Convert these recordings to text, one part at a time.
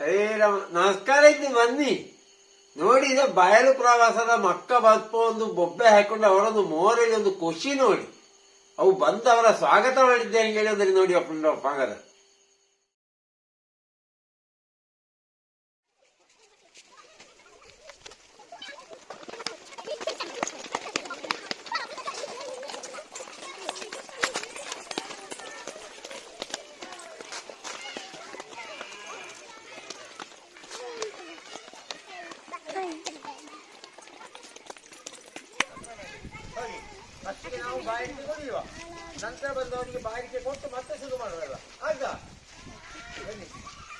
ಹರೇ ರಾಮ ನಮಸ್ಕಾರ ಇದ್ದೀನಿ, ಬನ್ನಿ. ನೋಡಿ ಇದು ಬಯಲು ಪ್ರವಾಸದ ಮಕ್ಕ ಬಲ್ಪ ಒಂದು ಬೊಬ್ಬೆ ಹಾಕೊಂಡು ಅವರೊಂದು ಮೋರಲ್ಲಿ ಒಂದು ಖುಷಿ ನೋಡಿ. ಅವು ಬಂದು ಅವರ ಸ್ವಾಗತ ಮಾಡಿದ್ದೆ ಹೇಳಿದ್ರೆ ನೋಡಿ ಅಪ್ಪನ ಪಾಂಗದ ಫಸ್ಟಿಗೆ ನಾವು ಬಾಯಿಗೆ ಕೊಡಿಯುವ ನಂತರ ಬಂದವನಿಗೆ ಬಾಯಿಗೆ ಕೊಟ್ಟು ಮತ್ತೆ ಶುರು ಮಾಡುವಲ್ಲ ಆಗ ಬನ್ನಿ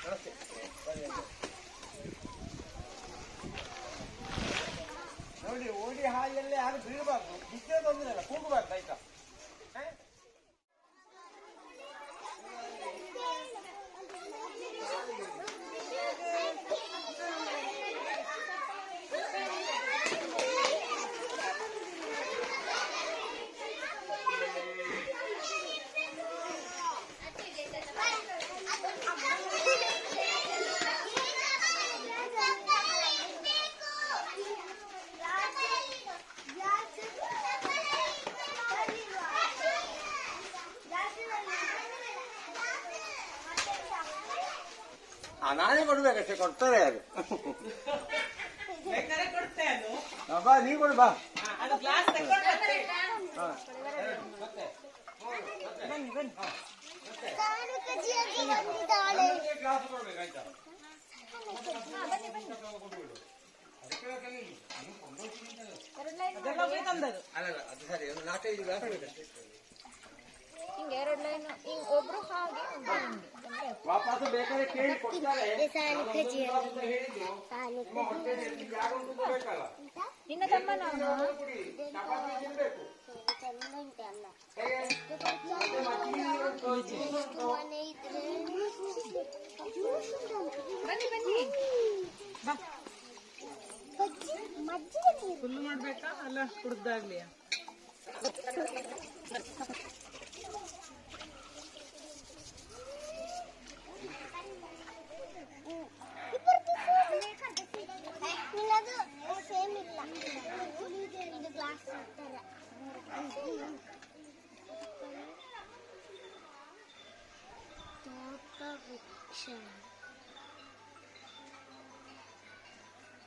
ನಮಸ್ತೆ ಬನ್ನಿ ಅಣ್ಣ. ನೋಡಿ ಓಡಿ ಹಾಲಲ್ಲಿ ಯಾರು ಬೀಳಬಾರ್ದು ಬಿದ್ದರೆ ತೊಂದರೆ ಇಲ್ಲ ಕೂಗಬಾರ್ದು ನಾನೇ ಕೊಡ್ಬೇಕಷ್ಟೇ ಕೊಡ್ತಾರೆ ಅದು. ಬಾ ನೀ ಕೊಡು ಬಾ. ಹಾ, ಅದು ಗ್ಲಾಸ್ ತಗೊಂಡು ಮತ್ತೆ ಹಾ. ಬನ್ನಿ. ಬನ್ನಿ ಗ್ಲಾಸ್ ಕೊಡ್ಬೇಕು ಆಯ್ತಾ? ಅದೆಲ್ಲ ಒಬ್ಬರೇ ತಂದದ್ದು ಅಲ್ಲ ಅಲ್ಲ, ಅದು ಸರಿ ಒಂದು ನಾಲ್ಕೈದು ಗ್ಲಾಸ್ ಬೇಕಷ್ಟೇ ಹಿಂಗೆ ಎರಡು ಲೈನ್ ಹಿಂಗ್ ಒಬ್ರು ಹಾಗೆ ಒಬ್ರು ಹಿಂಗೆ ಬಂದ್ರೆ ಆಯ್ತು. ವಾಪಸ್ ಬೇಕಾದ್ರೆ ಕೇಳಿ ಕೊಡ್ತಾರೆ. ನಾನು ಒಂದು ಹೇಳಿದ್ದು ನಿಮ್ಮ ಹೊಟ್ಟೆಯಲ್ಲಿ ಜಾಗ ಉಂಟು ಅಂತ ಬೇಕಲ್ಲ ನಿನ್ನ ತಮ್ಮ ನಾನು ಕೊಡಿ ಚಪಾತಿ ತಿನ್ಬೇಕು ಹೇಗೆ? ಮತ್ತೆ ಮಜ್ಜಿಗೆ ಉಂಟು, ಜ್ಯೂಸ್ ಉಂಟು. ಬನ್ನಿ ಬನ್ನಿ ಫುಲ್ ಮಾಡ್ಬೇಕಾ ಅಲ್ಲ ಕುಡ್ದಾಗ್ಲಿ ಸೇಮ್ ಇಲ್ಲ ಇದು ಗ್ಲಾಸ್ ತರ ತೋಟ ವೃಕ್ಷ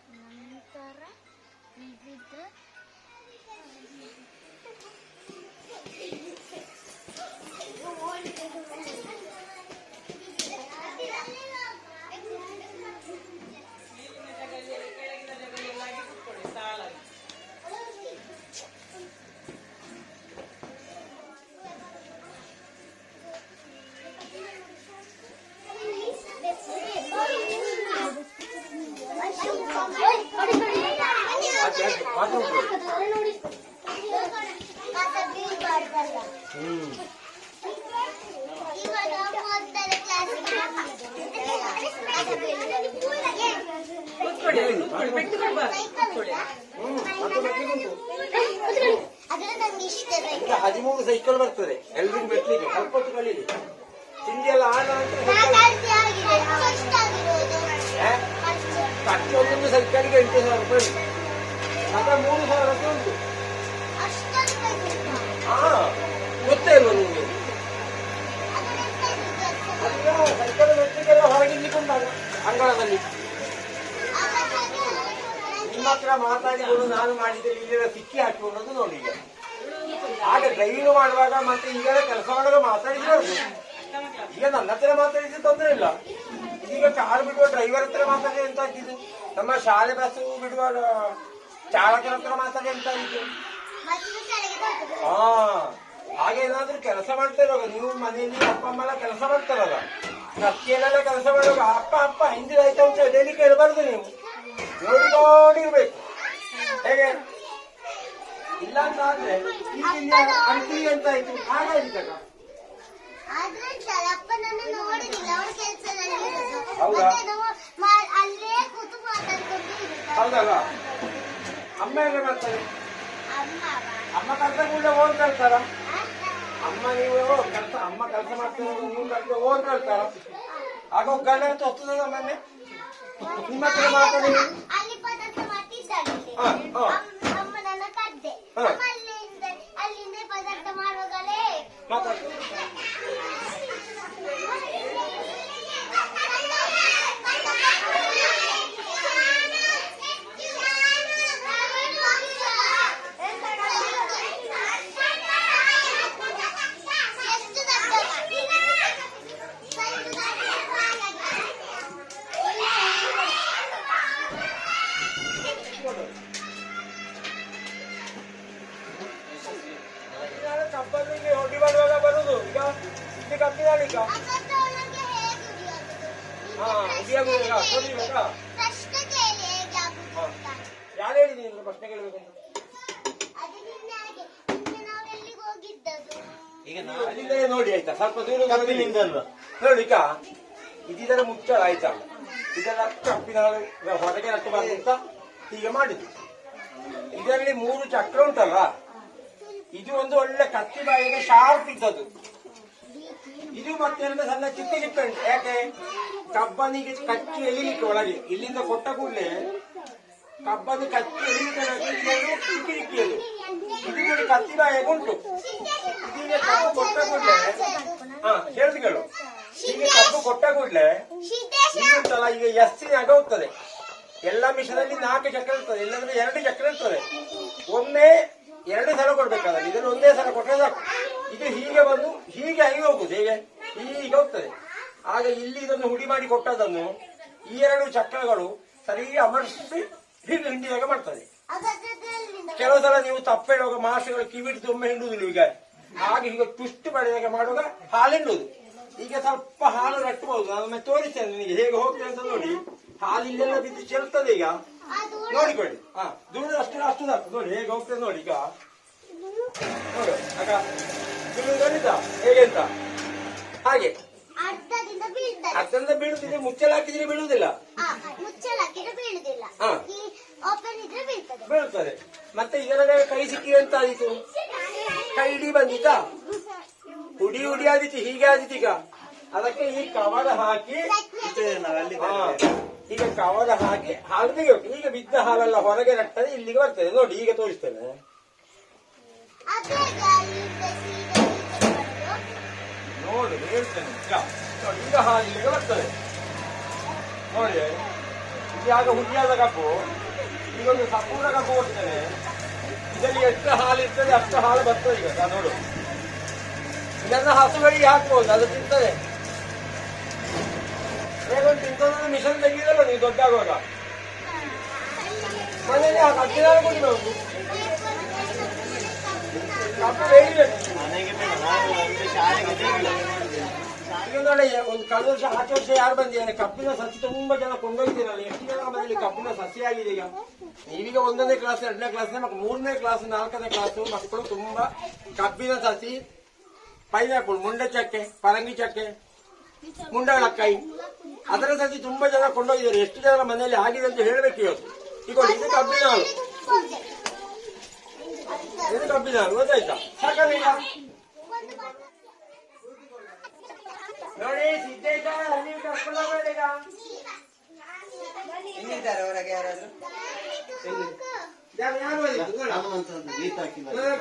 ನಂತರ ವಿವಿಧ ಸಾಲಾಗಿ ಆಚೆ, ಆಚೆ, bathroom ಹೋಗು. ಹ್ಮ್ ಇವಾಗ ಓದ್ತಾರೆ ಕೂತ್ಕೊಳ್ಳಿ ಕೂತ್ಕೊಳ್ಳಿ ಪೆಟ್ಟು ಕೊಡ್ಬಾರ್ದು ಕೂತ್ಕೊಳ್ಳಿ ಹ್ಮ್ ಮತ್ತೆ ಮೆಟ್ಲಿಗೆ ಉಂಟು ಅದ್ರ ನಂಗೆ ಇಷ್ಟ ಬೇಕು ಈಗ ಹದಿಮೂರು ಸೈಕಲ್ ಬರ್ತದೆ ಎಲ್ರಿಗೂ ಮೆಟ್ಲಿಗೆ ಸ್ವಲ್ಪ ಹೊತ್ತು ಕಲೀಲಿ ತಿಂಡಿ ಎಲ್ಲ ಆದ ನಂತರ ಫ್ಯಾಕಲ್ಟಿ ಆಗಿದೆ ಫಸ್ಟ್ ಆಗಿರೋದು ಏ? ಪ್ರತಿಯೊಂದೊಂದು ಸೈಕಲ್ಗೆ ಎಂಟು ಸಾವಿರ ರೂಪಾಯಿ ಉಂಟು ಮತ್ತೆ ಮೂರು ಸಾವಿರ ರೂಪಾಯಿ ಉಂಟು ಅಷ್ಟೊಂದು ಬೇಕು ಹಾ ಗೊತ್ತೇ ಇಲ್ವಾ ನಿಮಗೆ ಅಲ್ಲ ಸೈಕಲ್ ಮೆಟ್ಲಿಗೆಲ್ಲ ಹೊರಗೆ ನಿಂತ್ಕೊಂಡಾಗ ಅಂಗಳದಲ್ಲಿ ನಿಮ್ಮ ಹತ್ರ ಮಾತಾಡಿಕೊಂಡು ನಾನು ಮಾಡಿದ್ರೆ ಇಲ್ಲೆಲ್ಲ ಸಿಕ್ಕಿ ಹಾಕಿಕೊಳ್ಳೋದು ನೋಡಿ ಈಗ. ಆಗ ಡ್ರೈವಿಂಗ್ ಮಾಡುವಾಗ ಮತ್ತೆ ಈಗ ಕೆಲಸ ಮಾಡುವಾಗ ಮಾತಾಡಿದ್ರು. ಈಗ ನನ್ನ ಹತ್ರ ಮಾತಾಡಿದ್ರೆ ತೊಂದರೆ ಇಲ್ಲ. ಈಗ ಕಾರ್ ಬಿಡುವ ಡ್ರೈವರ್ ಹತ್ರ ಮಾತಾಡಿ ಎಂತ ಆಗ್ತಿದೆ ನಮ್ಮ ಶಾಲೆ ಬಸ್ ಬಿಡುವ ಚಾಲಕರ ಹತ್ರ ಮಾತಾಡಿ ಎಂತ ಆಗಿದೆ ಹಾ ಹಾಗೆ ಏನಾದ್ರು ಕೆಲಸ ಮಾಡ್ತಾ ಇರುವಾಗ ನೀವು ಮನೆಯಲ್ಲಿ ಅಪ್ಪ, ಅಮ್ಮ ಎಲ್ಲ ಕೆಲಸ ಮಾಡ್ತಾರಲ್ಲ. ನತ್ತಿಯಲ್ಲೆಲ್ಲ ಕೆಲಸ ಮಾಡುವಾಗ, ಅಪ್ಪ ಅಪ್ಪ, ಹಿಂದಿನ ಅಂತ ಡೈಲಿ ಕೇಳಬಾರ್ದು ನೀವು. ನೋಡಿಕೊಂಡಿರ್ಬೇಕು ಹೇಗೆ? ಇಲ್ಲ ಅಂತ ಆದ್ರೆ ಈಗ ಇಲ್ಲಿ ಅಂಟಿ ಅಂತ ಆಯ್ತು ಆದ್ರೆ ಚಲಪ್ಪನನ್ನು ನೋಡುದಿಲ್ಲ ಅವ್ರ ಕೆಲಸದಲ್ಲಿ ಹೌದಾ? ಅಲ್ಲೇ ಕೂತು ಮಾತಾಡ್ಕೊಂಡು. ಹೌದಲ್ಲ? ಅಮ್ಮ ಎಲ್ಲ ಬರ್ತಾರೆ ಅಮ್ಮ ಕಲ್ತ ಕೂಡ ಓನ್ ಅಮ್ಮ ನೀವು ಕೆಲಸ ಅಮ್ಮ ಕೆಲಸ ಮಾಡ್ತಾರೆ ನೀವು ಕಲ್ತ ಓನ್ ಕಲ್ತಾರ ಆಗ ಅಂತ ಹೊತ್ತದಲ್ಲ ಮೊನ್ನೆ ನಿಮ್ಮ ಹತ್ರ ಮಾತಾಡಿ. ಅಲ್ಲಿ ಪದಾರ್ಥ ಮಾಡ್ತಿದ್ದಾಳೆ ಇಲ್ಲಿ. ಹಾ, ಹಾ. ಅಮ್ಮ ಅಮ್ಮ ನನ್ನ ಕದ್ದೆ ಅಲ್ಲಿಂದ ಅಲ್ಲಿಂದ ಪದಾರ್ಥ ಮಾಡುವಾಗಲೇ ಮಾತಾಡಿ ನಾಳೆ ಕಬ್ಬಲ್ಲಿಗೆ ಹೊಡಿ ಮಾಡುವಾಗ ಬರುದು ಈಗ ಇಲ್ಲಿ ಕಬ್ಬಿನಾಳು ಈಗ ಹಾ ಉದಿಯಾಗುವಾಗ ಹೊಡಿಬೇಕಾ ಪ್ರಶ್ನೆ ಕೇಳಿ ಹೇಗೆ ಆಗುದು ಅಂತ. ಯಾರು ಹೇಳಿದ್ದೀನಿ ನಿಮ್ಗೆ ಪ್ರಶ್ನೆ ಕೇಳಬೇಕು ಅಂತ ಅದು ನಿನ್ನೆ ಹಾಗೆ ನಿನ್ನೆ ನಾವು ಎಲ್ಲಿಗೆ ಹೋಗಿದ್ದದು ಅಲ್ಲಿಂದ ನೋಡಿ ಆಯ್ತಾ ಸ್ವಲ್ಪ ದೂರ ಕಬ್ಬಿನಿಂದ ಅಲ್ವಾ ನೋಡಿ ಈಗ ಇದರ ಮುಚ್ಚಳ ಆಯ್ತಾ ಇದೆಲ್ಲ ಕಬ್ಬಿನ ಹಾಳು ಹೊರಗೆ ನಟ್ಟಬಾರ್ದು ಅಂತ ಹೀಗೆ ಮಾಡಿದ್ದು ಇದರಲ್ಲಿ ಮೂರು ಚಕ್ರ ಉಂಟಲ್ಲ? ಇದು ಒಂದು ಒಳ್ಳೆ ಕತ್ತಿ ಬಾಯಿಗೆ ಶಾರ್ಪ್ ಇದ್ದದ್ದು. ಇದು ಮತ್ತೆ ಸಣ್ಣ ಚಿಕ್ಕ ಚಿಕ್ಕ ಉಂಟು. ಯಾಕೆ? ಕಬ್ಬನಿಗೆ ಕಚ್ಚಿ ಎಳಿಲಿಕ್ಕೆ ಒಳಗೆ. ಇಲ್ಲಿಂದ ಕೊಟ್ಟ ಕೂಡಲೇ ಕಬ್ಬನ್ನು ಕಚ್ಚಿ ಎಳಿಲಿಕ್ಕೆ ಇದು ನೋಡಿ ಕತ್ತಿ ಬಾಯಿಗೆ ಉಂಟು. ಇದೀಗ ಕಬ್ಬು ಕೊಟ್ಟ ಕೂಡಲೇ ಹಾ ಹೇಳ್ದು ಕೇಳು ಹೀಗೆ ಕಬ್ಬು ಕೊಟ್ಟ ಕೂಡಲೇ ಈಗ ಎಸ್ಸಿನಾಗ ಹೋಗ್ತದೆ ಎಲ್ಲ ಮಿಷನಲ್ಲಿ ನಾಲ್ಕು ಚಕ್ರ ಇರ್ತದೆ, ಇಲ್ಲಾಂದ್ರೆ ಎರಡು ಚಕ್ರ ಇರ್ತದೆ. ಒಮ್ಮೆ ಎರಡು ಸಲ ಕೊಡ್ಬೇಕಾದ್ರೆ ಇದನ್ನು ಒಂದೇ ಸಲ ಕೊಟ್ಟರೆ ಸಾಕು. ಇದು ಹೀಗೆ ಬಂದು, ಹೀಗೆ ಹೀಗೆ ಹೋಗುದು, ಹೇಗೆ? ಹೀಗೆ ಹೋಗ್ತದೆ. ಆಗ ಇಲ್ಲಿ ಇದನ್ನು ಹುಡಿ ಮಾಡಿ ಕೊಟ್ಟದನ್ನು ಈ ಎರಡು ಚಕ್ರಗಳು ಸರಿ ಅಮರ್ಸಿ ಹೀಗೆ ಹಿಂಡಿದಾಗ ಮಾಡ್ತದೆ. ಕೆಲವು ಸಲ ನೀವು ತಪ್ಪೇಳುವಾಗ ಮಾಸ್ಟರ್ಗಳು ಕಿವಿಟ್ಟು ಒಮ್ಮೆ ಹಿಂಡುದಿಲ್ಲ ಈಗ ಹಾಗೆ ಹೀಗೆ ಟ್ವಿಸ್ಟ್ ಮಾಡಿದಾಗ ಮಾಡುವಾಗ ಹಾಲು ಈಗ ಸ್ವಲ್ಪ ಹಾಲು ರಟ್ಟಬಹುದು ನಾನು ತೋರಿಸ್ತೇನೆ ನಿಮಗೆ, ಹೇಗೆ ಹೋಗ್ತೇನೆ ಅಂತ ನೋಡಿ. ಹಾಲು ಇಲ್ಲೆಲ್ಲ ಬಿದ್ದು ಚೆಲ್ತದೆ ಈಗ. ನೋಡಿಕೊಳ್ಳಿ. ಹಾ ದೂರ ಅಷ್ಟು ಅಷ್ಟು ಸಾಕು. ನೋಡಿ ಹೇಗೆ ಹೋಗ್ತದೆ ನೋಡಿ ಈಗ. ನೋಡು ಅಕ್ಕ. ನೋಡಿದ್ದ ಹೇಗೆ ಅಂತ? ಹಾಗೆ. ಅರ್ಧದಿಂದ ಬೀಳುತ್ತಿದೆ ಮುಚ್ಚಳ ಮುಚ್ಚಲ ಹಾಕಿದ್ರೆ ಬೀಳುವುದಿಲ್ಲ. ಆ, ಮುಚ್ಚಳ ಹಾಕಿದ್ರೆ ಬೀಳುದಿಲ್ಲ ಈ ಓಪನ್ ಇದ್ರೆ ಬೀಳ್ತದೆ. ಬೀಳುತ್ತದೆ ಮತ್ತೆ ಇದರ ಕೈ ಸಿಕ್ಕಿದೆ ಅಂತ ಆದೀತು. ಕೈ ಇಡೀ ಬಂದಿತಾ ಹುಡಿ ಉಡಿ ಆದಿತ್ತು ಹೀಗೆ ಆದಿತ್ತು ಈಗ. ಅದಕ್ಕೆ ಈ ಕವರ್ ಹಾಕಿ ಹಾ, ಈಗ ಕವರ ಹಾಕಿ ಹಾಲು ತೆಗಿಬೇಕು ಈಗ ಬಿದ್ದ ಹಾಲೆಲ್ಲ ಹೊರಗೆ ನಟ್ಟರೆ ಇಲ್ಲಿಗೆ ಬರ್ತದೆ. ನೋಡಿ ಈಗ ತೋರಿಸ್ತೇನೆ. ನೋಡಿ ಹೇಳ್ತೇನೆ. ಈಗ ನೋಡಿ, ಈಗ ಹಾಲು ಇಲ್ಲಿಗೆ ಬರ್ತದೆ. ನೋಡಿ ಇದಾಗ ಹುಡಿಯಾದ ಕಬ್ಬು. ಈಗ ಒಂದು ಸಂಪೂರ್ಣ ಕಬ್ಬು ಕೊಡ್ತೇನೆ. ಇದರಲ್ಲಿ ಎಷ್ಟು ಹಾಲು ಇರ್ತದೆ ಅಷ್ಟು ಹಾಲು ಬರ್ತದೆ ಈಗ. ನೋಡು. ಇದನ್ನ ಹಸುಗಳಿಗೆ ಹಾಕ್ಬೋದು ಅದು ತಿಂತದೆ. ಹೇಗೊಂದು ತಿಂತದ ಮಿಷನ್ ತೆಗಿದಲ್ಲ ನೀವು ದೊಡ್ಡ ಆಗುವಾಗ ಮನೆಯಲ್ಲಿ ಆ ಕಬ್ಬಿನ ಹಾಲು ಕೊಡ್ಬೇಕು ಕಬ್ಬು ಬೇಯಬೇಕು ಈಗ ನೋಡಿ ಒಂದು ಕಳೆದ ವರ್ಷ ಆಚೆ ವರ್ಷ ಯಾರು ಬಂದಿದ್ದಾರೆ ಕಬ್ಬಿನ ಸಸಿ ತುಂಬಾ ಜನ ಕೊಂಡೋಗಿದ್ದೀರಲ್ಲ ಎಷ್ಟು ಜನ ಮನೆಯಲ್ಲಿ ಕಬ್ಬಿನ ಸಸಿ ಆಗಿದೆ ಈಗ ನೀವೀಗ ಒಂದನೇ ಕ್ಲಾಸ್ ಎರಡನೇ ಕ್ಲಾಸ್ ಮಕ್ಕಳು ಮೂರನೇ ಕ್ಲಾಸ್ ನಾಲ್ಕನೇ ಕ್ಲಾಸ್ ಮಕ್ಕಳು ತುಂಬಾ ಕಬ್ಬಿನ ಸಸಿ ಪೈನಾಪಲ್ ಮುಂಡೆ ಚಕ್ಕೆ ಪರಂಗಿ ಚಕ್ಕೆ ಮುಂಡಗಳಕ್ಕಾಯಿ ಅದರ ಸಸಿ ತುಂಬಾ ಜನ ಕೊಂಡೋಗಿದ್ದಾರೆ ಎಷ್ಟು ಜನ ಮನೆಯಲ್ಲಿ ಆಗಿದೆ ಅಂತ ಹೇಳಬೇಕು ಇವತ್ತು. ಈಗ ಇದು ಕಬ್ಬಿನ ಹಾಲು ಇದು ಕಬ್ಬಿನ ಹಾಲು ಗೊತ್ತಾಯ್ತಾ? ಸಾಕಲ್ಲ ನೋಡಿ ಸಿದ್ದೇಶ ನೀವು ಕರ್ಕೊಂಡು ಹೋಗ್ಬೇಡಿ ಈಗ. ಎಲ್ಲಿದ್ದಾರೆ ಹೊರಗೆ ಯಾರಾದ್ರು?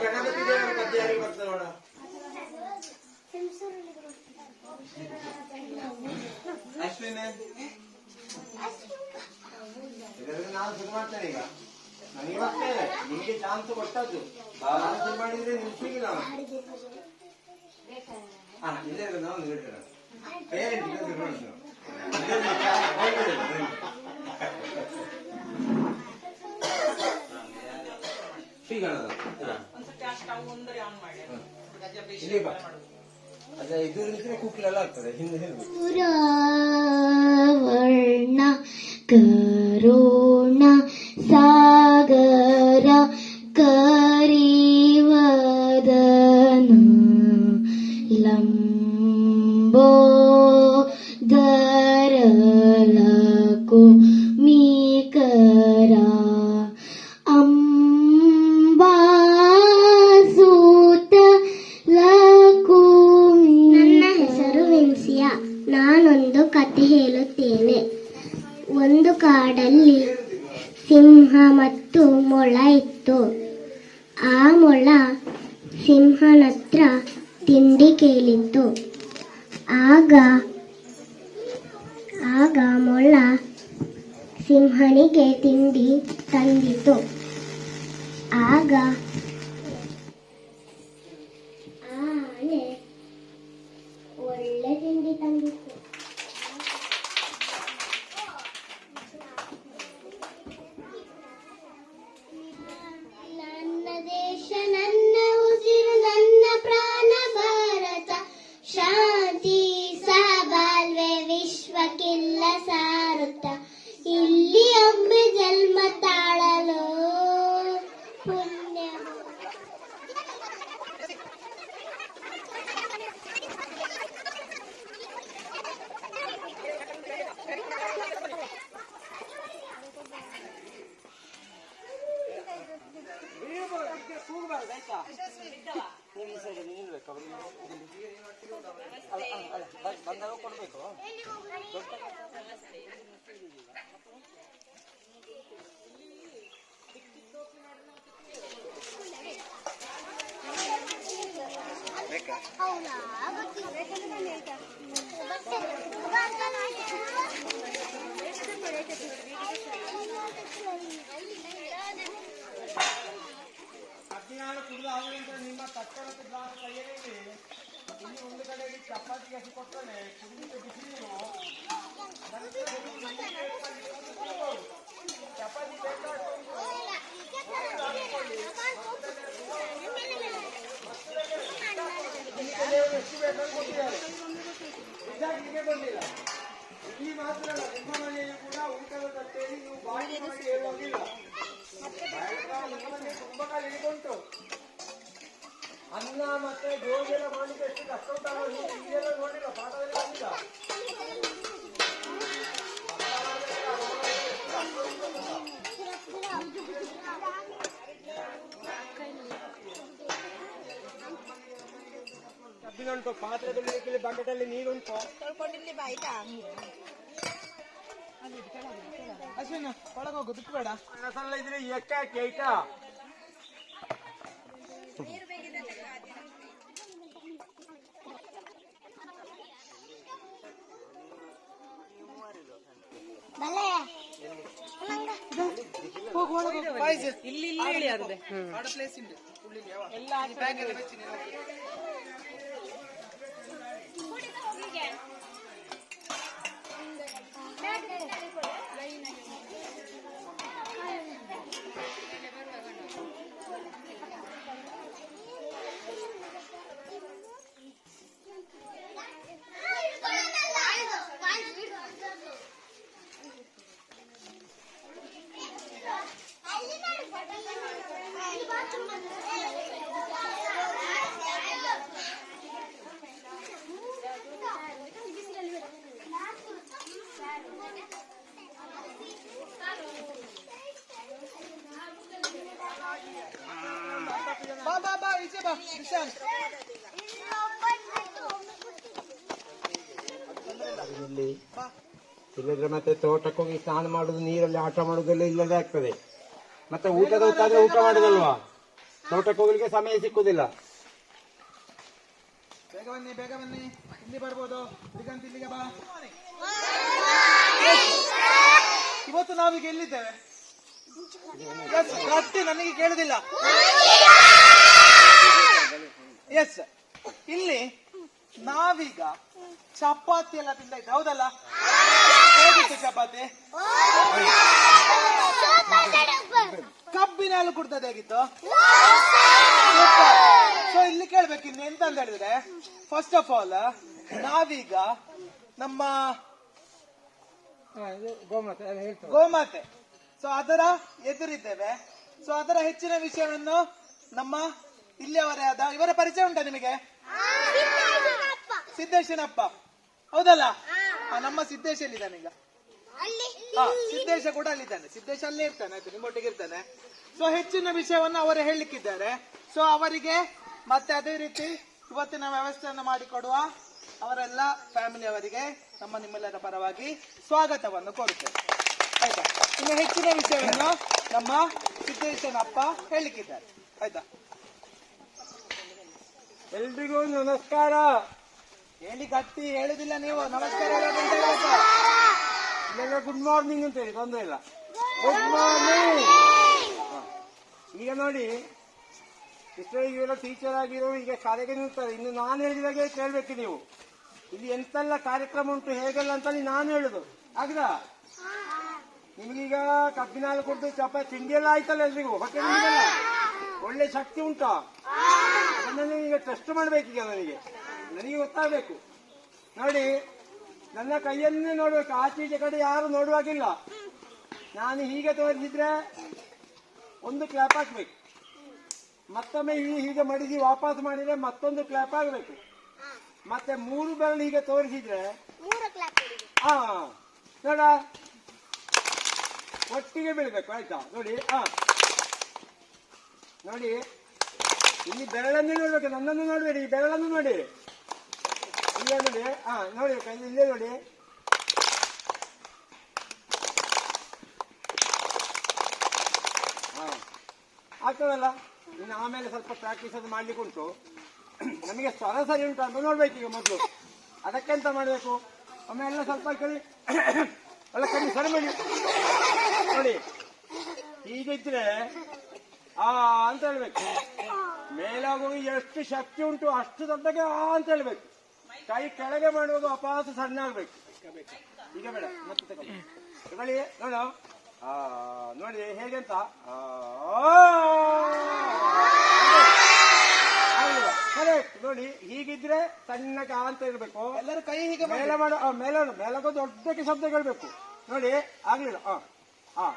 ಗಣಪತಿ ದೇವರ ಪದ್ಯ ಯಾರಿಗೆ ಬರ್ತದೆ ನೋಡ. ಅಶ್ವಿನ್ ಇದರಲ್ಲಿ ನಾನು ಶುರು ಮಾಡ್ತೇನೆ ಈಗ. ನನಗೆ ಬರ್ತೇನೆ ನಿಮಗೆ ಚಾನ್ಸ್ ಕೊಟ್ಟದ್ದು. ನಾನು ಶುರು ಮಾಡಿದ್ರೆ ನಿಲ್ಸಿಗೆ ನಾನು ಹಾ ಇಲ್ಲೇ ನಾನು ನಾವು ಹೇಳ್ತೇನೆ ಪೇರೆಂಟ್ ಬನ್ನಿ. ಶ್ರೀಗಣದ. ಒಂದ್ಸತಿ ಆ ಸ್ಟವ್ ಒಂದರೆ ಆನ್ ಮಾಡಿ. ಇಲ್ಲಿ ಬಾ. ಅದೇ ಇದು ನಿಂತ್ರೆ ಮೊಳ ಇತ್ತು. ಆ ಮೊಳ ಸಿಂಹನತ್ರ ತಿಂಡಿ ಕೇಳಿತ್ತು. ಆಗ ಆಗ ಮೊಳ ಸಿಂಹನಿಗೆ ತಿಂಡಿ ತಂದಿತು ಆಗ ಆನೆ ಒಳ್ಳೆ ತಿಂಡಿ ತಂದಿತ್ತು ನನ್ನ ದೇಶ ನನ್ನ ಉಸಿರು ನನ್ನ ಪ್ರಾಣ ಭಾರತ ಶಾಂತಿ ಸಹಬಾಳ್ವೆ ವಿಶ್ವಕ್ಕೆಲ್ಲ ಸಾರುತ್ತ ಇಲ್ಲಿ ಒಮ್ಮೆ ಜನ್ಮ ತಾಳಲು ಪುಣ್ಯ ಕೂಗಬಾರ್ದು ಆಯ್ತಾ ನೀವು ಈ ಸೈಡ್ ನಿಲ್ಬೇಕು ಅವ್ರು ಅಲ್ಲ, ಅಲ್ಲ, ಅಲ್ಲ, ಬ- ಬಂದಾಗ ಕೊಡ್ಬೇಕು ಅಜ್ಞಾನ ಕುಡಿದು ಆದ ನಂತರ ನಿಮ್ಮ ತಕ್ಕಳಕ್ಕೆ ಗ್ಲಾಸ್ ಕೈಯಲ್ಲಿ ಇಲ್ಲಿ ಒಂದು ಕಡೆಗೆ ಚಪಾತಿ ಹಸಿ ಕೊಡ್ತಾನೆ ಕುಡಿದು ಬಿಸಿ ನೀರು ನಂತರ ಚಪಾತಿ ಬೇಕಾದಷ್ಟು ದೇವರು ಎಷ್ಟು ಬೇಕಾದ್ರೂ ಕೊಟ್ಟಿದ್ದಾರೆ ಇದಾಗಿ ಹೀಗೆ ಬಂದಿಲ್ಲ ಇಲ್ಲಿ ಮಾತ್ರ ಅಲ್ಲ ನಿಮ್ಮ ಮನೆಯಲ್ಲಿ ಕೂಡ ಊಟದ ತಟ್ಟೆಯಲ್ಲಿ ನೀವು ಬಾಯಿ ಮಾಡಿ ಹೇಳುವುದಿಲ್ಲ ನಿಮ್ಮಲ್ಲಿ ತುಂಬಾ ಕಾಲ ಹಿಡಿದುಂಟು ಅನ್ನ ಮತ್ತೆ ಗೋಧಿ ಎಲ್ಲ ಮಾಡ್ಲಿಕ್ಕೆ ಎಷ್ಟು ಕಷ್ಟ ಉಂಟಲ್ಲ ನೀವು ಇದೆಲ್ಲ ನೋಡಿಲ್ಲ ಪಾಠದಲ್ಲಿ ಬಂದಿಲ್ಲ ಕಬ್ಬಿನುಂಟು ಪಾತ್ರೆದಲ್ಲಿ ಇಡ್ಲಿಕ್ಕೆ ಬಕೆಟಲ್ಲಿ ನೀರುಂಟು ತೊಳ್ಕೊಂಡಿರ್ಲಿ ಬಾ ಆಯ್ತಾ ಅಶ್ವಿನ್ ಒಳಗೆ ಹೋಗು ಬಿಟ್ಟು ಬೇಡ ಮನಸ್ಸಲ್ಲ ಇದ್ರೆ ಎಕ್ಕ ಕೇಟ ಇಲ್ಲಿ ಇಲ್ಲಿ ಹೇಳಿ ಅರ್ದೆ ಆಡ ಪ್ಲೇಸ್ ಉಂಟು ಉಳ್ಳಿಗೆ ಯಾವ ಎಲ್ಲ ಈ ಬ್ಯಾಗ್ ಎಲ್ಲ ಬೆಚ್ಚಿ ನೀನು ಹೋಗು. ಬಾ ಬಾ ಬಾ ಇಲ್ಲಿ ಇಲ್ಲದ್ರೆ ಮತ್ತೆ ತೋಟಕ್ಕೆ ಹೋಗಿ ಸ್ನಾನ ಮಾಡುದು, ನೀರಲ್ಲಿ ಆಟ ಮಾಡುದೆಲ್ಲ ಇಲ್ಲದೆ ಆಗ್ತದೆ. ಮತ್ತೆ ಊಟದ ಹೊತ್ತಾದ್ರೆ ಊಟ ಮಾಡುದಲ್ವಾ? ತೋಟಕ್ಕೆ ಹೋಗ್ಲಿಕ್ಕೆ ಸಮಯ ಸಿಕ್ಕುದಿಲ್ಲ. ಬೇಗ ಬನ್ನಿ ಬೇಗ ಬನ್ನಿ. ಇಲ್ಲಿ ಬರ್ಬೋದು. ಇಲ್ಲಿಗೆ ಬಾ. ಇವತ್ತು ನಾವೀಗ ಎಲ್ಲಿದ್ದೇವೆ? ನನಗೆ ಕೇಳುದಿಲ್ಲ. ಎಸ್ ಇಲ್ಲಿ ನಾವೀಗ ಚಪಾತಿ ಎಲ್ಲ ತಿಂದಾಯ್ತು ಹೌದಲ್ಲ? ಹೇಗಿತ್ತು ಚಪಾತಿ? ಕಬ್ಬಿನ ಹಾಲು ಕುಡ್ದದ್ದು ಹೇಗಿತ್ತು? ಸೊ ಇಲ್ಲಿ ಕೇಳ್ಬೇಕು ಇನ್ನು ಎಂತ ಅಂತ ಹೇಳಿದ್ರೆ ಫಸ್ಟ್ ಆಫ್ ಆಲ್ ನಾವೀಗ ನಮ್ಮ ಗೋಮಾತೆ ಗೋಮಾತೆ. ಸೊ ಅದರ ಎದುರಿದ್ದೇವೆ. ಸೊ ಅದರ ಹೆಚ್ಚಿನ ವಿಷಯವನ್ನು ನಮ್ಮ ಇಲ್ಲಿಯವರೇ ಆದ. ಇವರ ಪರಿಚಯ ಉಂಟಾ ನಿಮಗೆ? ಸಿದ್ದೇಶನಪ್ಪ. ಹೌದಲ್ಲ? ಆ, ನಮ್ಮ ಸಿದ್ದೇಶ ಎಲ್ಲಿದ್ದಾನೆ ಈಗ? ಹಾ ಸಿದ್ದೇಶ ಕೂಡ ಅಲ್ಲಿದ್ದಾನೆ. ಸಿದ್ದೇಶ ಅಲ್ಲೇ ಇರ್ತಾನೆ ಆಯ್ತು ನಿಮ್ಮೊಟ್ಟಿಗೆ ಇರ್ತಾನೆ. ಸೊ ಹೆಚ್ಚಿನ ವಿಷಯವನ್ನು ಅವರು ಹೇಳಲಿಕ್ಕಿದ್ದಾರೆ. ಸೊ ಅವರಿಗೆ ಮತ್ತೆ ಅದೇ ರೀತಿ ಇವತ್ತಿನ ವ್ಯವಸ್ಥೆಯನ್ನು ಮಾಡಿಕೊಡುವ ಅವರೆಲ್ಲ ಫ್ಯಾಮಿಲಿ ಅವರಿಗೆ ನಮ್ಮ ನಿಮ್ಮೆಲ್ಲರ ಪರವಾಗಿ ಸ್ವಾಗತವನ್ನು ಕೋರುತ್ತೇವೆ ಆಯ್ತಾ? ಇನ್ನು ಹೆಚ್ಚಿನ ವಿಷಯವನ್ನು ನಮ್ಮ ಸಿದ್ದೇಶನ ಅಪ್ಪ ಹೇಳಲಿಕ್ಕಿದ್ದಾರೆ ಆಯ್ತಾ? ಎಲ್ರಿಗೂ ನಮಸ್ಕಾರ. ಹೇಳಿ ಗಟ್ಟಿ ಹೇಳುದಿಲ್ಲ ನೀವು. ನಮಸ್ಕಾರ ಇಲ್ಲ ಗುಡ್ ಮಾರ್ನಿಂಗ್ ಅಂತ ಹೇಳಿ ತೊಂದರೆ ಇಲ್ಲ. ಗುಡ್ ಮಾರ್ನಿಂಗ್ ಈಗ ನೋಡಿ ಇಷ್ಟೆಲ್ಲ ಇವೆಲ್ಲ ಟೀಚರ್ ಆಗಿರೋ ಈಗ ಶಾಲೆಗೆ ನಿಲ್ತಾರೆ ಇನ್ನು ನಾನು ಹೇಳಿದಾಗೆ ಕೇಳ್ಬೇಕು ನೀವು. ಇಲ್ಲಿ ಎಂತೆಲ್ಲ ಕಾರ್ಯಕ್ರಮ ಉಂಟು ಹೇಗೆಲ್ಲ ಅಂತ ನಾನು ಹೇಳುದು. ಆಗದ? ನಿಮಗೀಗ ಕಬ್ಬಿನ ಹಾಲು ಕೊಟ್ಟು ಚಪಾತಿ ತಿಂಡಿ ಎಲ್ಲ ಆಯ್ತಲ್ಲ ಎಲ್ರಿಗೂ? ಹೊಟ್ಟೆ ಒಳ್ಳೆ ಶಕ್ತಿ ಉಂಟಾ? ಅದನ್ನು ಈಗ ಟೆಸ್ಟ್ ಮಾಡ್ಬೇಕೀಗ ನನಗೆ. ನನಗೆ ಗೊತ್ತಾಗಬೇಕು. ನೋಡಿ ನನ್ನ ಕೈಯನ್ನೇ ನೋಡ್ಬೇಕು. ಆಚೆ ಈಚೆ ಕಡೆ ಯಾರು ನೋಡುವಾಗಿಲ್ಲ. ನಾನು ಹೀಗೆ ತೋರಿಸಿದ್ರೆ ಒಂದು ಕ್ಲಾಪ್ ಹಾಕ್ಬೇಕು. ಮತ್ತೊಮ್ಮೆ ಈ ಹೀಗೆ ಮಡಿಸಿ ವಾಪಸ್ ಮಾಡಿದ್ರೆ ಮತ್ತೊಂದು ಕ್ಲಾಪ್ ಆಗಬೇಕು ಮತ್ತೆ ಮೂರು ಬೆರಳು ಹೀಗೆ ತೋರಿಸಿದ್ರೆ ಹಾ ನೋಡ. ಒಟ್ಟಿಗೆ ಬೀಳ್ಬೇಕು ಆಯ್ತಾ? ನೋಡಿ ಹಾ ನೋಡಿ ಇಲ್ಲಿ ಬೆರಳನ್ನೇ ನೋಡ್ಬೇಕು, ನನ್ನನ್ನು ನೋಡ್ಬೇಡಿ, ಈ ಬೆರಳನ್ನು ನೋಡಿ. ಇಲ್ಲೇ ನೋಡಿ ಹಾ ನೋಡಿ ಕೈ ಇಲ್ಲೇ ನೋಡಿ. ಆಗ್ತದಲ್ಲ? ಇನ್ನು ಆಮೇಲೆ ಸ್ವಲ್ಪ ಪ್ರಾಕ್ಟೀಸ್ ಅದು ಮಾಡ್ಲಿಕ್ಕೆ ಉಂಟು. ನಮಗೆ ಸ್ವರ ಸರಿ ಉಂಟು ಅಂತ ನೋಡ್ಬೇಕು ಈಗ ಮೊದಲು. ಅದಕ್ಕೆಂತ ಮಾಡಬೇಕು? ಒಮ್ಮೆ ಎಲ್ಲ ಸ್ವಲ್ಪ ಕಲಿ ಎಲ್ಲ ಕಲಿ ಸರಿ ಮಾಡಿ. ನೋಡಿ. ಹೀಗಿದ್ರೆ ಆ, ಅಂತ ಹೇಳ್ಬೇಕು. ಮೇಲಾಗುವ ಎಷ್ಟು ಶಕ್ತಿ ಉಂಟು ಅಷ್ಟು ದೊಡ್ಡಗೆ ಆ ಅಂತ ಹೇಳ್ಬೇಕು. ಕೈ ಕೆಳಗೆ ಮಾಡುವಾಗ ಅಪಾಸ ಸಣ್ಣ ಆಗ್ಬೇಕು. ಈಗ ಬೇಡ ಮತ್ತೆ ತಗೊಳ್ಳಿ ನೋಡ. ನೋಡು ಹೇಗೆ ಅಂತ? ಕರೆಕ್ಟ್ ನೋಡಿ ಹೀಗಿದ್ರೆ ಸಣ್ಣಗೆ ಆ ಅಂತ ಇರ್ಬೇಕು ಎಲ್ಲರೂ ಕೈ ಹೀಗೆ. ಮೇಲೆ ಮಾಡೋ ಮೇಲೆ ಮೇಲಾಗ ದೊಡ್ಡಕ್ಕೆ ಶಬ್ದ ಕೇಳ್ಬೇಕು. ನೋಡಿ ಆಗ್ಲಿಲ್ಲ. ಹಾ ಆ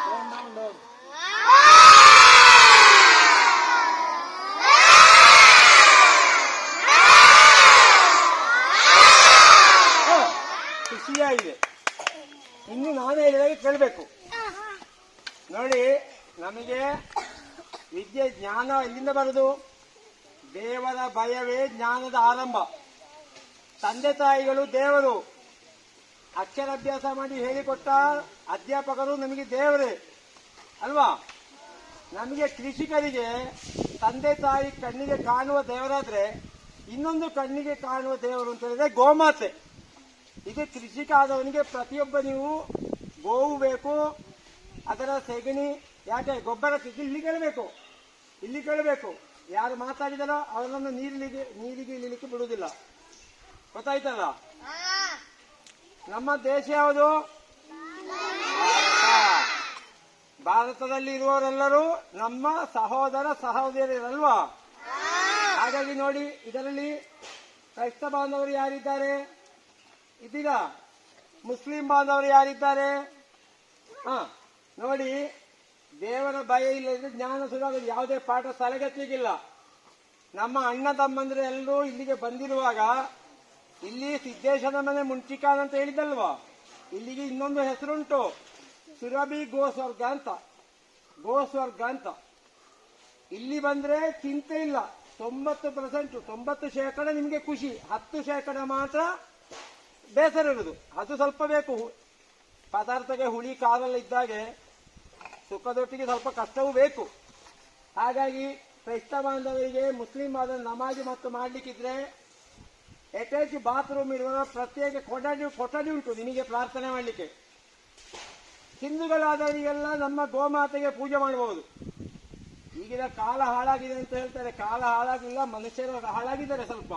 Down, down, down. ಆ, ಖುಷಿಯಾಗಿದೆ ಇನ್ನು ನಾನು ಹೇಳಿದಾಗ ಕೇಳಬೇಕು ನೋಡಿ ನಮಗೆ ವಿದ್ಯೆ ಜ್ಞಾನ ಎಲ್ಲಿಂದ ಬರುದು ದೇವರ ಭಯವೇ ಜ್ಞಾನದ ಆರಂಭ. ತಂದೆ ತಾಯಿಗಳು ದೇವರು. ಅಕ್ಷರಾಭ್ಯಾಸ ಮಾಡಿ ಹೇಳಿಕೊಟ್ಟ ಅಧ್ಯಾಪಕರು ನಮಗೆ ದೇವರೇ. ಅಲ್ವಾ? ನಮಗೆ ಕೃಷಿಕರಿಗೆ ತಂದೆ ತಾಯಿ ಕಣ್ಣಿಗೆ ಕಾಣುವ ದೇವರಾದ್ರೆ ಇನ್ನೊಂದು ಕಣ್ಣಿಗೆ ಕಾಣುವ ದೇವರು ಅಂತ ಹೇಳಿದ್ರೆ ಗೋಮಾತೆ. ಇದು ಕೃಷಿಕ ಆದವನಿಗೆ ಪ್ರತಿಯೊಬ್ಬ ನೀವು ಗೋವು ಬೇಕು, ಅದರ ಸೆಗಣಿ, ಯಾಕೆ ಗೊಬ್ಬರ ಇಲ್ಲಿ ಕೇಳಬೇಕು. ಇಲ್ಲಿ ಕೇಳಬೇಕು. ಯಾರು ಮಾತಾಡಿದಾರೋ ಅವರನ್ನು ನೀರಿಗೆ ನೀರಿಗೆ ಇಳಿಲಿಕ್ಕೆ ಬಿಡುವುದಿಲ್ಲ. ಗೊತ್ತಾಯ್ತಲ್ಲ? ನಮ್ಮ ದೇಶ ಯಾವುದು? ಭಾರತ. ಭಾರತದಲ್ಲಿ ಇರುವವರೆಲ್ಲರೂ ನಮ್ಮ ಸಹೋದರ ಸಹೋದರಿಯರಲ್ವಾ? ಹಾಗಾಗಿ ನೋಡಿ, ಇದರಲ್ಲಿ ಕ್ರೈಸ್ತ ಬಾಂಧವರು ಯಾರಿದ್ದಾರೆ? ಇದ್ದೀರಾ ಮುಸ್ಲಿಂ ಬಾಂಧವರು ಯಾರಿದ್ದಾರೆ? ಹ, ನೋಡಿ ದೇವರ ಭಯ ಇಲ್ಲದಿದ್ರೆ ಜ್ಞಾನ ಸುಧಾರ ಯಾವುದೇ ಪಾಠ ತಲೆಗತ್ತಿಗಿಲ್ಲ ನಮ್ಮ ಅಣ್ಣ ತಮ್ಮಂದ್ರೆ ಎಲ್ಲರೂ ಇಲ್ಲಿಗೆ ಬಂದಿರುವಾಗ ಇಲ್ಲಿ ಸಿದ್ದೇಶನ ಮನೆ ಮುಂಚಿಕಾನ್ ಅಂತ ಹೇಳಿದಲ್ವಾ ಇಲ್ಲಿಗೆ ಇನ್ನೊಂದು ಹೆಸರುಂಟು. ಸುರಭಿ ಗೋಸ್ವರ್ಗ ಅಂತ. ಗೋಸ್ವರ್ಗ ಅಂತ. ಇಲ್ಲಿ ಬಂದ್ರೆ ಚಿಂತೆ ಇಲ್ಲ. ತೊಂಬತ್ತು ಪರ್ಸೆಂಟ್ ತೊಂಬತ್ತು ಶೇಕಡ ನಿಮಗೆ ಖುಷಿ. ಹತ್ತು ಶೇಕಡ ಮಾತ್ರ ಬೇಸರ ಇರುವುದು. ಅದು ಸ್ವಲ್ಪ ಬೇಕು. ಪದಾರ್ಥಕ್ಕೆ ಹುಳಿ ಕಾಲಲ್ಲಿ ಇದ್ದಾಗೆ ಸುಖದೊಟ್ಟಿಗೆ ಸ್ವಲ್ಪ ಕಷ್ಟವೂ ಬೇಕು. ಹಾಗಾಗಿ ಕ್ರೈಸ್ತ ಬಾಂಧವರಿಗೆ ಮುಸ್ಲಿಂ ಆದ ನಮಾಜ್ ಮತ್ತು ಮಾಡಲಿಕ್ಕಿದ್ರೆ ಅಟ್ಯಾಚ್ ಬಾತ್ರೂಮ್ ಇರುವ ಪ್ರತ್ಯೇಕ ಕೊಠಡಿ ಕೊಠಡಿ ಉಂಟು ನಿಮಗೆ ಪ್ರಾರ್ಥನೆ ಮಾಡಲಿಕ್ಕೆ. ಹಿಂದೂಗಳಾದವರಿಗೆಲ್ಲ ನಮ್ಮ ಗೋಮಾತೆಗೆ ಪೂಜೆ ಮಾಡಬಹುದು ಈಗಿನ ಕಾಲ ಹಾಳಾಗಿದೆ ಅಂತ ಹೇಳ್ತಾರೆ. ಕಾಲ ಹಾಳಾಗಿಲ್ಲ, ಮನುಷ್ಯರು ಹಾಳಾಗಿದ್ದಾರೆ ಸ್ವಲ್ಪ.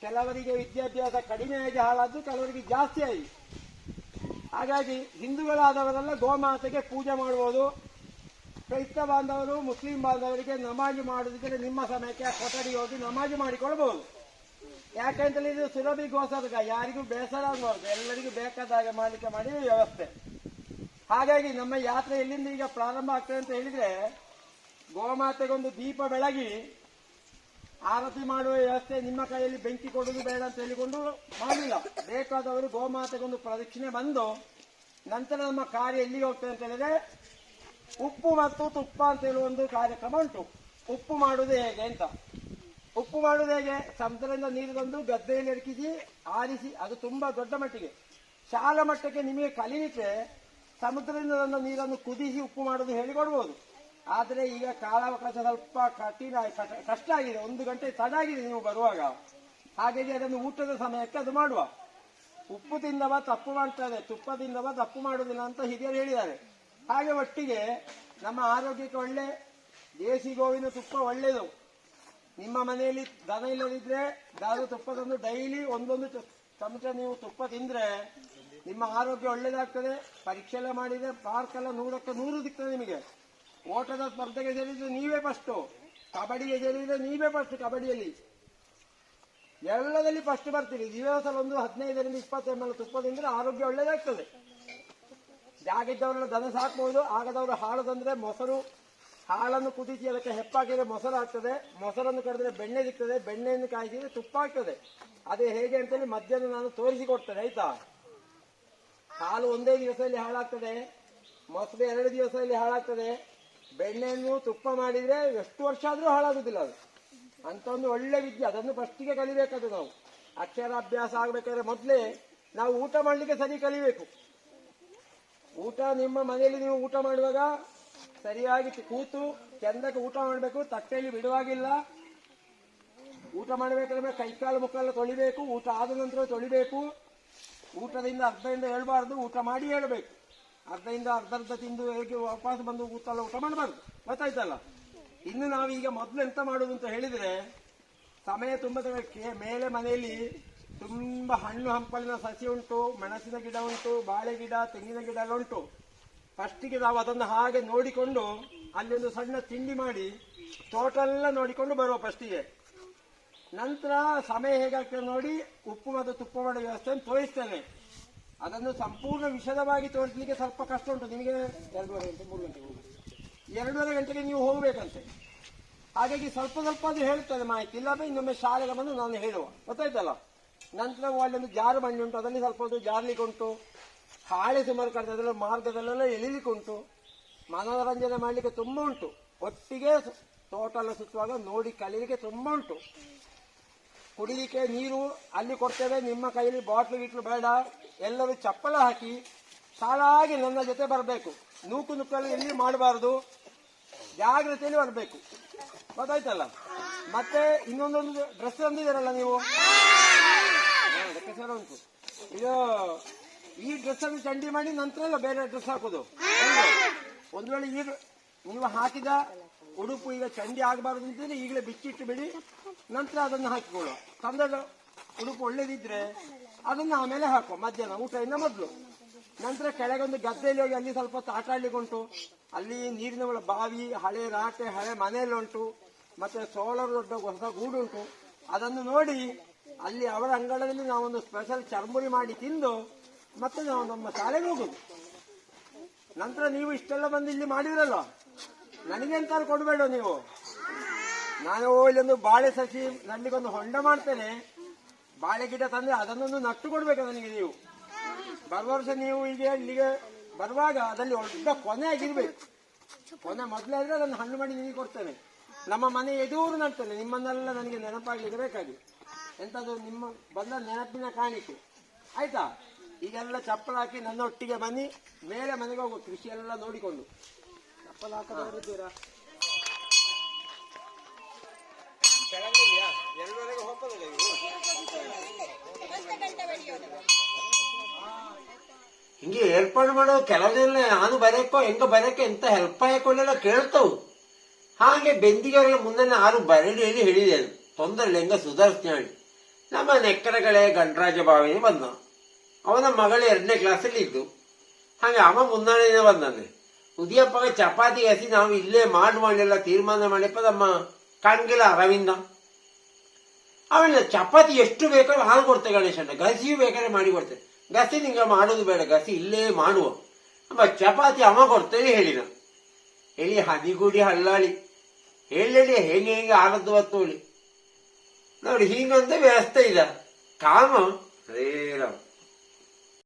ಕೆಲವರಿಗೆ ವಿದ್ಯಾಭ್ಯಾಸ ಕಡಿಮೆ ಆಗಿ ಹಾಳಾದ್ದು, ಕೆಲವರಿಗೆ ಜಾಸ್ತಿ ಆಗಿ. ಹಾಗಾಗಿ ಹಿಂದೂಗಳಾದವರೆಲ್ಲ ಗೋಮಾತೆಗೆ ಪೂಜೆ ಮಾಡಬಹುದು ಕ್ರೈಸ್ತ ಬಾಂಧವರು, ಮುಸ್ಲಿಂ ಬಾಂಧವರಿಗೆ ನಮಾಜು ಮಾಡೋದಕ್ಕೆ ನಿಮ್ಮ ಸಮಯಕ್ಕೆ ಕೊಠಡಿ ಹೋಗಿ ನಮಾಜು ಮಾಡಿಕೊಳ್ಬಹುದು ಯಾಕಂತೇಳಿ ಇದು ಸುರಭಿ ಗೋಸರ್ಗ ಯಾರಿಗೂ ಬೇಸರ ಆಗಬಾರ್ದು. ಎಲ್ಲರಿಗೂ ಬೇಕಾದ ಹಾಗೆ ಮಾಡಲಿಕ್ಕೆ ಮಾಡಿ ವ್ಯವಸ್ಥೆ. ಹಾಗಾಗಿ ನಮ್ಮ ಯಾತ್ರೆ ಎಲ್ಲಿಂದ ಈಗ ಪ್ರಾರಂಭ ಆಗ್ತದೆ ಅಂತ ಹೇಳಿದ್ರೆ ಗೋಮಾತೆಗೊಂದು ದೀಪ ಬೆಳಗಿ ಆರತಿ ಮಾಡುವ ವ್ಯವಸ್ಥೆ ನಿಮ್ಮ ಕೈಯಲ್ಲಿ ಬೆಂಕಿ ಕೊಡುವುದು ಬೇಡ ಅಂತ ಹೇಳಿಕೊಂಡು ಮಾಡಲಿಲ್ಲ ಬೇಕಾದವರು ಗೋಮಾತೆಗೊಂದು ಪ್ರದಕ್ಷಿಣೆ ಬಂದು ನಂತರ ನಮ್ಮ ಕಾರ್ಯ ಎಲ್ಲಿಗೆ ಹೋಗ್ತದೆ ಅಂತ ಹೇಳಿದ್ರೆ ಉಪ್ಪು ಮತ್ತು ತುಪ್ಪ ಅಂತ ಹೇಳುವ ಒಂದು ಕಾರ್ಯಕ್ರಮ ಉಂಟು. ಉಪ್ಪು ಮಾಡುವುದು ಹೇಗೆ ಅಂತ. ಉಪ್ಪು ಮಾಡುವುದು ಹೇಗೆ? ಸಮುದ್ರದಿಂದ ನೀರು ತಂದು ಗದ್ದೆಯಲ್ಲಿ ಎರಕಿಸಿ ಆರಿಸಿ, ಅದು ತುಂಬಾ ದೊಡ್ಡ ಮಟ್ಟಿಗೆ. ಶಾಲಾ ಮಟ್ಟಕ್ಕೆ ನಿಮಗೆ ಕಲೀಲಿಕ್ಕೆ ಸಮುದ್ರದಿಂದ ತಂದ ನೀರನ್ನು ಕುದಿಸಿ ಉಪ್ಪು ಮಾಡೋದು ಹೇಳಿಕೊಡ್ಬೋದು. ಆದರೆ ಈಗ ಕಾಲಾವಕಾಶ ಸ್ವಲ್ಪ ಕಠಿಣ ಕಷ್ಟ ಆಗಿದೆ. ಒಂದು ಗಂಟೆ ತಡ ಆಗಿದೆ ನೀವು ಬರುವಾಗ. ಹಾಗಾಗಿ ಅದನ್ನು ಊಟದ ಸಮಯಕ್ಕೆ ಅದು ಮಾಡುವ. ಉಪ್ಪು ತಿಂದವ ತಪ್ಪು ಮಾಡ್ತಾರೆ. ತುಪ್ಪ ತಿಂದವ ತಪ್ಪು ಮಾಡುವುದಿಲ್ಲ ಅಂತ ಹಿರಿಯರು ಹೇಳಿದ್ದಾರೆ. ಹಾಗೆ ಒಟ್ಟಿಗೆ ನಮ್ಮ ಆರೋಗ್ಯಕ್ಕೆ ಒಳ್ಳೆ, ದೇಸಿ ಗೋವಿನ ತುಪ್ಪ ಒಳ್ಳೆಯದು. ನಿಮ್ಮ ಮನೆಯಲ್ಲಿ ದನ ಇಲ್ಲದಿದ್ರೆ ದಾದ ತುಪ್ಪ ತಂದು ಡೈಲಿ ಒಂದೊಂದು ಚಮಚ ನೀವು ತುಪ್ಪ ತಿಂದ್ರೆ ನಿಮ್ಮ ಆರೋಗ್ಯ ಒಳ್ಳೇದಾಗ್ತದೆ. ಪರೀಕ್ಷೆ ಎಲ್ಲ ಮಾಡಿದ್ರೆ ಪಾರ್ಕ್ ಎಲ್ಲ ನೂರಕ್ಕೆ ನೂರು ಸಿಗ್ತದೆ ನಿಮಗೆ. ಓಟದ ಸ್ಪರ್ಧೆಗೆ ಸೇರಿದ್ರೆ ನೀವೇ ಫಸ್ಟು ಕಬಡ್ಡಿಗೆ ಸೇರಿದ್ರೆ ನೀವೇ ಫಸ್ಟ್ ಕಬಡ್ಡಿಯಲ್ಲಿ. ಎಲ್ಲದಲ್ಲಿ ಫಸ್ಟ್ ಬರ್ತೀರಿ. ದಿವಸ ಒಂದು ಹದಿನೈದರಿಂದ ಇಪ್ಪತ್ತು ಎಂ ಎಲ್ ತುಪ್ಪ ತಿಂದ್ರೆ ಆರೋಗ್ಯ ಒಳ್ಳೇದಾಗ್ತದೆ. ಜಾಗಿದ್ದವರೆಲ್ಲ ದನ ಸಾಕ್ಬಹುದು ಆಗದವರು ಹಾಲು ತಂದ್ರೆ ಮೊಸರು, ಹಾಲನ್ನು ಕುದಿಸಿ ಅದಕ್ಕೆ ಹೆಪ್ಪಾಕಿದ್ರೆ ಮೊಸರು ಆಗ್ತದೆ. ಮೊಸರನ್ನು ಕರೆದ್ರೆ ಬೆಣ್ಣೆ ಸಿಗ್ತದೆ. ಬೆಣ್ಣೆಯನ್ನು ಕಾಯಿಸಿದ್ರೆ ತುಪ್ಪ ಆಗ್ತದೆ. ಅದೇ ಹೇಗೆ ಅಂತೇಳಿ ಮಧ್ಯಾಹ್ನ ನಾನು ತೋರಿಸಿಕೊಡ್ತೇನೆ ಆಯ್ತಾ? ಹಾಲು ಒಂದೇ ದಿವಸದಲ್ಲಿ ಹಾಳಾಗ್ತದೆ. ಮೊಸರು ಎರಡು ದಿವಸದಲ್ಲಿ ಹಾಳಾಗ್ತದೆ. ಬೆಣ್ಣೆಯನ್ನು ತುಪ್ಪ ಮಾಡಿದ್ರೆ ಎಷ್ಟು ವರ್ಷ ಆದ್ರೂ ಹಾಳಾಗುದಿಲ್ಲ ಅದು. ಅಂತ ಒಂದು ಒಳ್ಳೆ ವಿದ್ಯೆ, ಅದನ್ನು ಫಸ್ಟಿಗೆ ಕಲಿಬೇಕದು ನಾವು. ಅಕ್ಷರಾಭ್ಯಾಸ ಆಗ್ಬೇಕಾದ್ರೆ ಮೊದಲೇ ನಾವು ಊಟ ಮಾಡ್ಲಿಕ್ಕೆ ಸರಿ ಕಲಿಬೇಕು. ಊಟ ನಿಮ್ಮ ಮನೆಯಲ್ಲಿ ನೀವು ಊಟ ಮಾಡುವಾಗ ಸರಿಯಾಗಿ ಕೂತು ಚಂದಕ್ಕೆ ಊಟ ಮಾಡಬೇಕು, ತಟ್ಟೆಯಲ್ಲಿ ಬಿಡುವಾಗಿಲ್ಲ. ಊಟ ಮಾಡಬೇಕಾದ್ರೆ ಕೈಕಾಲು ಮುಖಾಲ ತೊಳಿಬೇಕು, ಊಟ ಆದ ನಂತರ ತೊಳಿಬೇಕು. ಊಟದಿಂದ ಅರ್ಧದಿಂದ ಹೇಳ್ಬಾರ್ದು, ಊಟ ಮಾಡಿ ಹೇಳಬೇಕು. ಅರ್ಧದಿಂದ ಅರ್ಧ ಅರ್ಧ ತಿಂದು ಹೇಗೆ ವಾಪಸ್ ಬಂದು ಕೂತಲ್ಲ, ಊಟ ಮಾಡಬಾರ್ದು. ಗೊತ್ತಾಯ್ತಲ್ಲ? ಇನ್ನು ನಾವೀಗ ಮೊದಲು ಎಂತ ಮಾಡುದು ಅಂತ ಹೇಳಿದ್ರೆ, ಸಮಯ ತುಂಬ ಮೇಲೆ ಮನೆಯಲ್ಲಿ ತುಂಬಾ ಹಣ್ಣು ಹಂಪಲಿನ ಸಸಿ ಉಂಟು, ಮೆಣಸಿನ ಗಿಡ ಉಂಟು, ಬಾಳೆ ಗಿಡ, ತೆಂಗಿನ ಗಿಡ ಎಲ್ಲ ಉಂಟು. ಫಸ್ಟಿಗೆ ನಾವು ಅದನ್ನು ಹಾಗೆ ನೋಡಿಕೊಂಡು ಅಲ್ಲಿ ಒಂದು ಸಣ್ಣ ತಿಂಡಿ ಮಾಡಿ ತೋಟ ಎಲ್ಲ ನೋಡಿಕೊಂಡು ಬರುವ ಫಸ್ಟಿಗೆ ನಂತರ ಸಮಯ ಹೇಗಾಗ್ತದೆ ನೋಡಿ, ಉಪ್ಪು ಮತ್ತು ತುಪ್ಪ ಮಾಡೋ ವ್ಯವಸ್ಥೆಯನ್ನು ತೋರಿಸ್ತೇನೆ. ಅದನ್ನು ಸಂಪೂರ್ಣ ವಿಷದವಾಗಿ ತೋರಿಸಲಿಕ್ಕೆ ಸ್ವಲ್ಪ ಕಷ್ಟ ಉಂಟು. ನಿಮಗೆ ಎರಡೂವರೆ ಗಂಟೆ, ಮೂರು ಗಂಟೆಗೆ ಹೋಗಿ ಎರಡೂವರೆ ಗಂಟೆಗೆ ನೀವು ಹೋಗಬೇಕಂತೆ. ಹಾಗಾಗಿ ಸ್ವಲ್ಪ ಸ್ವಲ್ಪ ಅದು ಹೇಳ್ತದೆ ಮಾಹಿತಿ. ಇಲ್ಲಾಂದ್ರೆ ಇನ್ನೊಮ್ಮೆ ಶಾಲೆಗೆ ಬಂದು ನಾನು ಹೇಳುವ. ಗೊತ್ತಾಯ್ತಲ್ಲ? ನಂತರ ಅಲ್ಲೊಂದು ಜಾರು ಬಂಡಿ ಉಂಟು. ಅದರಲ್ಲಿ ಸ್ವಲ್ಪ ಒಂದು ಜಾರ್ಲಿಕ್ಕೆ ಉಂಟು ಹಾಳೆ ಸುಮಾರು ಕಡೆ ಮಾರ್ಗದಲ್ಲೆಲ್ಲ ಎಳಿಲಿಕ್ಕೆ ಉಂಟು ಮನೋರಂಜನೆ ಮಾಡಲಿಕ್ಕೆ ತುಂಬ ಉಂಟು ಒಟ್ಟಿಗೆ ತೋಟ ಎಲ್ಲ ಸುತ್ತುವಾಗ ನೋಡಿ ಕಲೀಲಿಕ್ಕೆ ತುಂಬ ಉಂಟು ಕುಡಿಲಿಕ್ಕೆ ನೀರು ಅಲ್ಲಿ ಕೊಡ್ತೇವೆ, ನಿಮ್ಮ ಕೈಯಲ್ಲಿ ಬಾಟ್ಲು ಗಿಟ್ಲು ಬೇಡ. ಎಲ್ಲರೂ ಚಪ್ಪಲ ಹಾಕಿ ಸಾಲಾಗಿ ನನ್ನ ಜೊತೆ ಬರಬೇಕು. ನೂಕು ನುಕ್ಕಲ್ಲಿ ಎಲ್ಲಿ ಮಾಡಬಾರದು. ಜಾಗ್ರತೆಯಲ್ಲಿ ಬರಬೇಕು. ಗೊತ್ತಾಯ್ತಲ್ಲ? ಮತ್ತೆ ಇನ್ನೊಂದೊಂದು ಡ್ರೆಸ್ ತಂದಿದ್ದೀರಲ್ಲ ನೀವು? ಸರ ಉಂಟು. ಇದು ಈ ಡ್ರೆಸ್ ಅನ್ನು ಚಂಡಿ ಮಾಡಿ ನಂತರ ಬೇರೆ ಡ್ರೆಸ್ ಹಾಕೋದು? ಒಂದು. ವೇಳೆ ಈಗ ನೀವು ಹಾಕಿದ ಉಡುಪು ಈಗ ಚಂಡಿ ಆಗಬಾರದು ಅಂತಂದ್ರೆ ಈಗಲೇ ಬಿಚ್ಚಿಟ್ಟು ಬಿಡಿ. ನಂತರ ಅದನ್ನು ಹಾಕಿಕೊಳ್ಳುವ ತಂದದ ಉಡುಪು ಒಳ್ಳೇದಿದ್ರೆ ಅದನ್ನು ಆಮೇಲೆ ಹಾಕುವ ಮಧ್ಯಾಹ್ನ ಊಟದಿಂದ ಮೊದಲು. ನಂತರ ಕೆಳಗೊಂದು ಗದ್ದೆಯಲ್ಲಿ ಹೋಗಿ ಅಲ್ಲಿ ಸ್ವಲ್ಪ ಹೊತ್ತು ಆಟ ಉಂಟು. ಅಲ್ಲಿ ನೀರಿನ ಬಾವಿ, ಹಳೆ ರಾಟೆ, ಹಳೆ ಮನೆಯಲ್ಲಿ ಉಂಟು. ಮತ್ತೆ ಸೋಲಾರ್ ದೊಡ್ಡ ಹೊಸ ಗೂಡು ಉಂಟು. ಅದನ್ನು ನೋಡಿ ಅಲ್ಲಿ ಅವರ ಅಂಗಳದಲ್ಲಿ ನಾವೊಂದು ಸ್ಪೆಷಲ್ ಚರ್ಮುರಿ ಮಾಡಿ ತಿಂದು ಮತ್ತೆ ನಾವು ನಮ್ಮ ಶಾಲೆಗೆ ಹೋಗುದು. ನಂತರ ನೀವು ಇಷ್ಟೆಲ್ಲ ಬಂದು ಇಲ್ಲಿ ಮಾಡಿದ್ರಲ್ಲ? ನನಗೆ ಎಂತಾದ್ರು ಕೊಡಬೇಡ ನೀವು. ನಾನು ಇಲ್ಲೊಂದು ಬಾಳೆ ಸಸಿ ನಲ್ಲಿಗೊಂದು ಹೊಂಡ ಮಾಡ್ತೇನೆ. ಬಾಳೆ ಗಿಡ ತಂದ್ರೆ ಅದನ್ನೊಂದು ನಟ್ಟು ಕೊಡ್ಬೇಕು ನನಗೆ ನೀವು? ಬರುವ ವರ್ಷ ನೀವು ಈಗ ಇಲ್ಲಿಗೆ ಬರುವಾಗ ಅದಲ್ಲಿ ದೊಡ್ಡ ಕೊನೆ ಆಗಿರ್ಬೇಕು. ಕೊನೆ ಮೊದಲಾದ್ರೆ ಅದನ್ನು ಹಣ್ಣು ಮಾಡಿ ನಿಮಗೆ ಕೊಡ್ತೇನೆ. ನಮ್ಮ ಮನೆ ಎದುರು ನಡ್ತೇನೆ. ನಿಮ್ಮನ್ನೆಲ್ಲ ನನಗೆ ನೆನಪಾಗ್ಲಿಕ್ಕೆ ಬೇಕಾಗಿ ಎಂತದು ನಿಮ್ಮ ಬಂದ ನೆನಪಿನ ಕಾಣಿಕೆ. ಆಯ್ತಾ? ಈಗೆಲ್ಲ ಚಪ್ಪಲ ಹಾಕಿ ನನ್ನ ಒಟ್ಟಿಗೆ ಬನ್ನಿ. ಮೇಲೆ ಮನೆಗೆ ಹೋಗು ಕೃಷಿ ಎಲ್ಲ ನೋಡಿಕೊಂಡು. ಚಪ್ಪಲ ಇವರು ಹಿಂಗೆ ಏರ್ಪಾಡು ಮಾಡೋ ಕೆಲವೆಲ್ಲ ನಾನು ಬರೆಯಕ್ಕೋ ಹೆಂಗ ಬರೆಯಕ್ಕೋ ಎಂತ ಹೆಲ್ಪ್ ಆಯ್ಕೊಳ್ಳೆಲ್ಲ ಕೇಳ್ತವು. ಹಾಗೆ ಬೆಂದಿಗೆಯವರೆಲ್ಲ ಮುಂದೆ ಆರು ಬರಲಿ ಹೇಳಿ ಹೇಳಿದೆ ತೊಂದರೆ ಹೆಂಗ ಸುಧಾರಿಸ್ತೀನಿ ಹೇಳಿ. ನಮ್ಮ ನೆಕ್ಕರಗಳೇ ಗಣರಾಜ ಬಾವಿನಿ ಬಂದ ಅವನ ಮಗಳು ಎರಡನೇ ಕ್ಲಾಸಲ್ಲಿ ಇದ್ದು. ಹಾಗೆ ಅವ ಮುಂದಾನೆ ದಿನ ಬಂದಂದೆ ಉದಿಯಪ್ಪಗೆ ಚಪಾತಿ ಹಸಿ ನಾವು ಇಲ್ಲೇ ಮಾಡಿ ಮಾಡಲಿಲ್ಲ ತೀರ್ಮಾನ ಮಾಡಿಪ್ಪ ನಮ್ಮ ಕಾಣ್ಗಿಲ್ಲ ಅರವಿಂದ. ಆಮೇಲೆ ಚಪಾತಿ ಎಷ್ಟು ಬೇಕಾದ್ರೂ ಹಾಲು ಕೊಡ್ತೇವೆ ಗಣೇಶನ ಗಸಿಯೂ ಬೇಕಾದ್ರೆ ಮಾಡಿ ಕೊಡ್ತೇವೆ ಗಸಿ ನಿಂಗೆ ಮಾಡೋದು ಬೇಡ. ಗಸಿ ಇಲ್ಲೇ ಮಾಡುವ. ಅಮ್ಮ, ಚಪಾತಿ ಅಮ್ಮ ಕೊಡ್ತೇವೆ ಹೇಳಿದ ಹೇಳಿ ಹದಿಗೂಡಿ ಹಳ್ಳಾಳಿ. ಹೇಳಿ ಹೆಂಗೆ ಹೆಂಗೆ ಆರದ್ದು ಹೊತ್ತು ನೋಡಿ, ಹೀಗಂತ ವ್ಯವಸ್ಥೆ ಇದೆ. ಕಾಮ ರಾಮ.